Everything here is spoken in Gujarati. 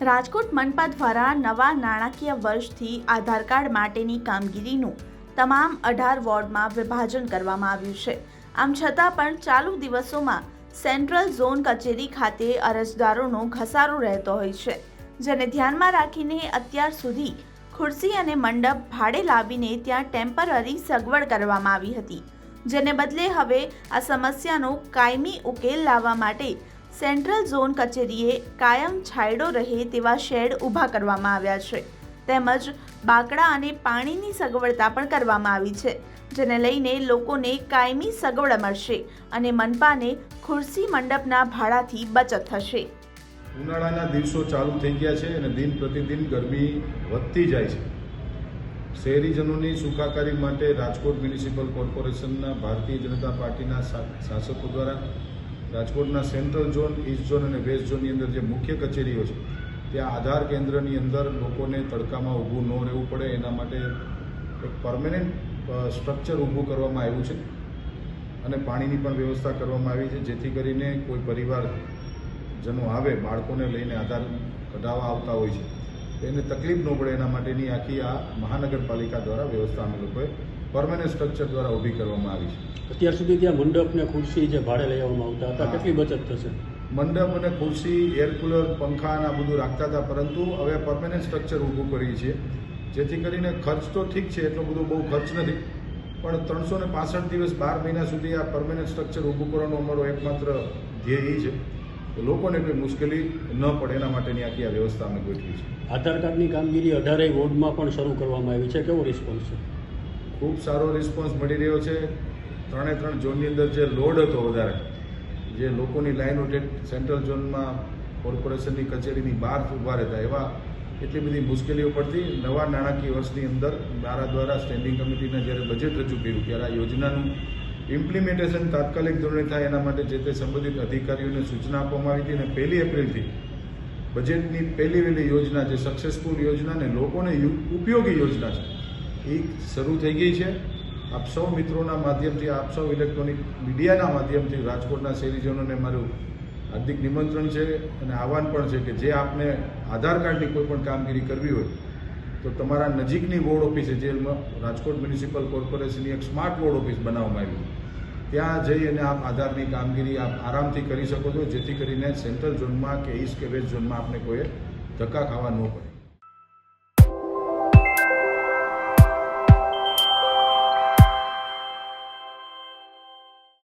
રાજકોટ મનપા દ્વારા નવા નાણાકીય વર્ષથી આધાર કાર્ડ માટેની કામગીરીનું તમામ અઢાર વોર્ડમાં વિભાજન કરવામાં આવ્યું છે. આમ છતાં પણ ચાલુ દિવસોમાં સેન્ટ્રલ ઝોન કચેરી ખાતે અરજદારોનો ઘસારો રહેતો હોય છે. જેને ધ્યાનમાં રાખીને અત્યાર સુધી ખુરશી અને મંડપ ભાડે લાવીને ત્યાં ટેમ્પરરી સગવડ કરવામાં આવી હતી. જેને બદલે હવે આ સમસ્યાનો કાયમી ઉકેલ લાવવા માટે સેન્ટ્રલ ઝોન કચેરીએ કાયમ છાંયડો રહે તેવા શેડ ઊભા કરવામાં આવ્યા છે. તેમજ બાકડા અને પાણીની સગવડતા પણ કરવામાં આવી છે, જેને લઈને લોકોને કાયમી સગવડ મળશે અને મનપાને ખુરશી મંડપના ભાડાથી બચત થશે. ઉનાળાના દિવસો ચાલુ થઈ ગયા છે અને દિન પ્રતિદિન ગરમી વધતી જાય છે. શહેરીજનોની સુખાકારી માટે રાજકોટ મ્યુનિસિપલ કોર્પોરેશનના ભારતીય જનતા પાર્ટીના શાસકો દ્વારા રાજકોટના સેન્ટ્રલ ઝોન, ઈસ્ટ ઝોન અને વેસ્ટ ઝોનની અંદર જે મુખ્ય કચેરીઓ છે, ત્યાં આધાર કેન્દ્રની અંદર લોકોને તડકામાં ઊભું ન રહેવું પડે. એના માટે એક પરમેનન્ટ સ્ટ્રક્ચર ઊભું કરવામાં આવ્યું છે અને પાણીની પણ વ્યવસ્થા કરવામાં આવી છે, જેથી કરીને કોઈ પરિવાર જનો આવે, બાળકોને લઈને આધાર કઢાવવા આવતા હોય છે. એને તકલીફ ન પડે. એના માટેની આખી આ મહાનગરપાલિકા દ્વારા વ્યવસ્થા અમે લોકોએ પરમેનન્ટ સ્ટ્રક્ચર દ્વારા ઊભી કરવામાં આવી છે. અત્યાર સુધી ત્યાં મંડપ ને ખુરશી જે ભાડે લઈ આવવામાં આવતા હતા કેટલી બચત થશે? મંડપ અને ખુરશી એર કુલર પંખા આ બધું રાખતા હતા પરંતુ હવે પરમાનન્ટ સ્ટ્રક્ચર ઊભું કરીએ છીએ જેથી કરીને ખર્ચ તો ઠીક છે એટલો બધો બહુ ખર્ચ નથી. પણ ત્રણસો ને પાસઠ દિવસ બાર મહિના સુધી આ પરમેનન્ટ સ્ટ્રક્ચર ઊભું કરવાનો અમારો એકમાત્ર ધ્યેય એ છે કે લોકોને કોઈ મુશ્કેલી ન પડે એના માટેની આખી આ વ્યવસ્થા અમે ગોઠવી છે. આધાર કાર્ડની કામગીરી અઢારેય વોર્ડમાં પણ શરૂ કરવામાં આવી છે. કેવો રિસ્પોન્સ છે? ખૂબ સારો રિસ્પોન્સ મળી રહ્યો છે. ત્રણે ત્રણ ઝોનની અંદર જે લોડ હતો વધારે, જે લોકોની લાઈનો સેન્ટ્રલ ઝોનમાં કોર્પોરેશનની કચેરીની બહાર ઊભા રહેતા, એવા એટલી બધી મુશ્કેલીઓ પડતી. નવા નાણાકીય વર્ષની અંદર મારા દ્વારા સ્ટેન્ડિંગ કમિટીને જ્યારે બજેટ રજૂ કર્યું, ત્યારે આ યોજનાનું ઇમ્પ્લિમેન્ટેશન તાત્કાલિક ધોરણે થાય એના માટે જે તે સંબંધિત અધિકારીઓને સૂચના આપવામાં આવી હતી અને પહેલી એપ્રિલથી બજેટની પહેલી વહેલી યોજના જે સક્સેસફુલ યોજના ને લોકોને ઉપયોગી યોજના છે એ શરૂ થઈ ગઈ છે. આપ સૌ મિત્રોના માધ્યમથી, આપ સૌ ઇલેક્ટ્રોનિક મીડિયાના માધ્યમથી, રાજકોટના શહેરીજનોને મારું હાર્દિક નિમંત્રણ છે અને આહવાન પણ છે કે જે આપને આધાર કાર્ડની કોઈ પણ કામગીરી કરવી હોય, તો તમારા નજીકની વોર્ડ ઓફિસે, જેમાં રાજકોટ મ્યુનિસિપલ કોર્પોરેશનની એક સ્માર્ટ વોર્ડ ઓફિસ બનાવવામાં આવી. ત્યાં જઈ અને આપ આધારની કામગીરી આપ આરામથી કરી શકો છો, જેથી કરીને સેન્ટ્રલ ઝોનમાં કે ઈસ્ટ કે વેસ્ટ ઝોનમાં આપને કોઈ ધક્કા ખાવા ન પડે.